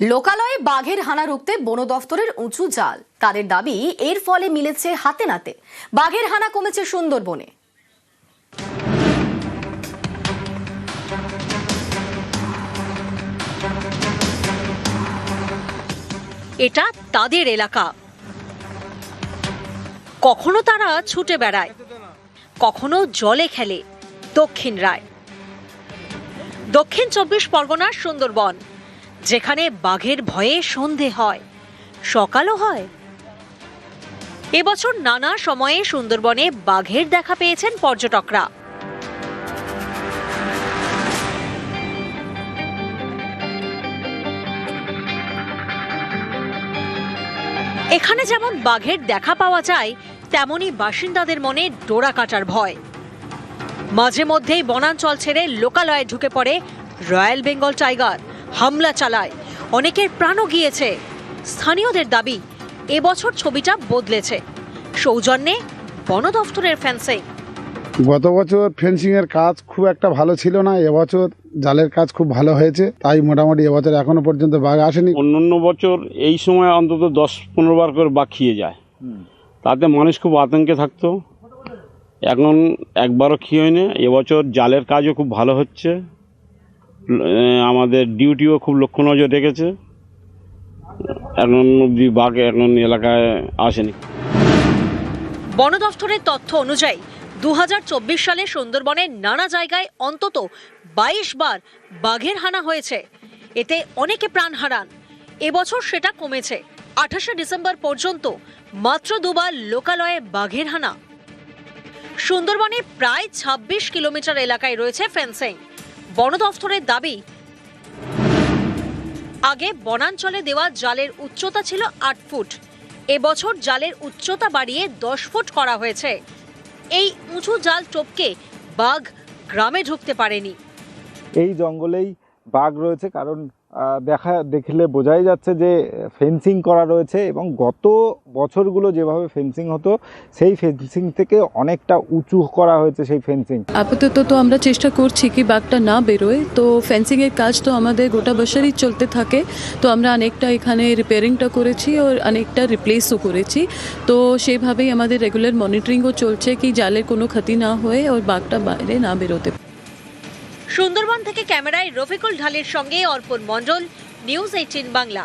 লোকালয়ে বাঘের হানা রুখতে বন দফতরের উঁচু জাল। তাদের দাবি, এর ফলে মিলেছে হাতে নাতে। বাঘের হানা কমেছে সুন্দরবনে। এটা তাদের এলাকা। কখনো তারা ছুটে বেড়ায়, কখনো জলে খেলে। দক্ষিণ রায়। দক্ষিণ চব্বিশ পরগনার সুন্দরবন। যেখানে বাঘের ভয়ে সন্ধে হয়, সকালও হয়। এবছর নানা সময়ে সুন্দরবনে বাঘের দেখা পেয়েছেন পর্যটকরা। এখানে যেমন বাঘের দেখা পাওয়া যায়, তেমনি বাসিন্দাদের মনে ডোরা কাটার ভয়। মাঝে মধ্যেই বনাঞ্চল ছেড়ে লোকালয়ে ঢুকে পড়ে রয়্যাল বেঙ্গল টাইগার। হামলা চালায়। অনেকের প্রাণও গিয়েছে। স্থানীয়দের দাবি এবছর ছবিটা বদলেছে। সৌজন্যে বন দফতরের ফেন্সিং। গত বছর ফেন্সিং এর কাজ খুব একটা ভালো ছিল না এবছর জালের কাজ খুব ভালো হয়েছে তাই মোটামুটি এবছর এখনও পর্যন্ত বাঘ আসেনি। অন্যান্য বছর এই সময় অন্তত দশ পনেরো বার করে বাঘ খেয়ে যায়। তাতে মানুষ খুব আতঙ্কে থাকতো। এখন একবারও খেয়ে হয়নি এবছর জালের কাজও খুব ভালো হচ্ছে। আমাদের ডিউটিও খুব লক্ষ্য নজর রেখেছে। এখন অব্দি বাঘ এখন এলাকায় আসেনি। বন দফতরের তথ্য অনুযায়ী দু হাজার চব্বিশ সালে সুন্দরবনের নানা জায়গায় অন্তত বাইশ বার বাঘের হানা হয়েছে। এতে অনেকে প্রাণ হারান। এবছর সেটা কমেছে। আঠাশে ডিসেম্বর পর্যন্ত মাত্র দুবার লোকালয়ে বাঘের হানা। সুন্দরবনে প্রায় ২৬ কিলোমিটার এলাকায় রয়েছে ফেন্সিং। বন দফতরের দাবি। আগে বনাঞ্চলে দেওয়া জালের উচ্চতা ছিল আট ফুট। এবছর জালের উচ্চতা বাড়িয়ে দশ ফুট করা হয়েছে। এই উঁচু জাল টপকে বাঘ গ্রামে ঢুকতে পারেনি। এই জঙ্গলেই বাঘ রয়েছে, কারণ দেখা, দেখলে বোঝাই যাচ্ছে যে ফেন্সিং করা রয়েছে এবং গত বছরগুলো যেভাবে ফেন্সিং হতো, সেই ফেন্সিং থেকে অনেকটা উঁচু করা হয়েছে সেই ফেন্সিং আপাতত তো আমরা চেষ্টা করছি কি বাঘটা না বেরোয়, তো ফেন্সিংয়ের কাজ তো আমাদের গোটা বছরই চলতে থাকে, তো আমরা অনেকটা এখানে রিপেয়ারিংটা করেছি ও অনেকটা রিপ্লেসও করেছি, তো সেভাবেই আমাদের রেগুলার মনিটরিংও চলছে কি জালের কোনো ক্ষতি না হয়ে ওর বাঘটা বাইরে না বেরোতে সুন্দরবন থেকে ক্যামেরায় রফিকুল ঢালের সঙ্গে অর্পণ মণ্ডল নিউজ এইটিন বাংলা।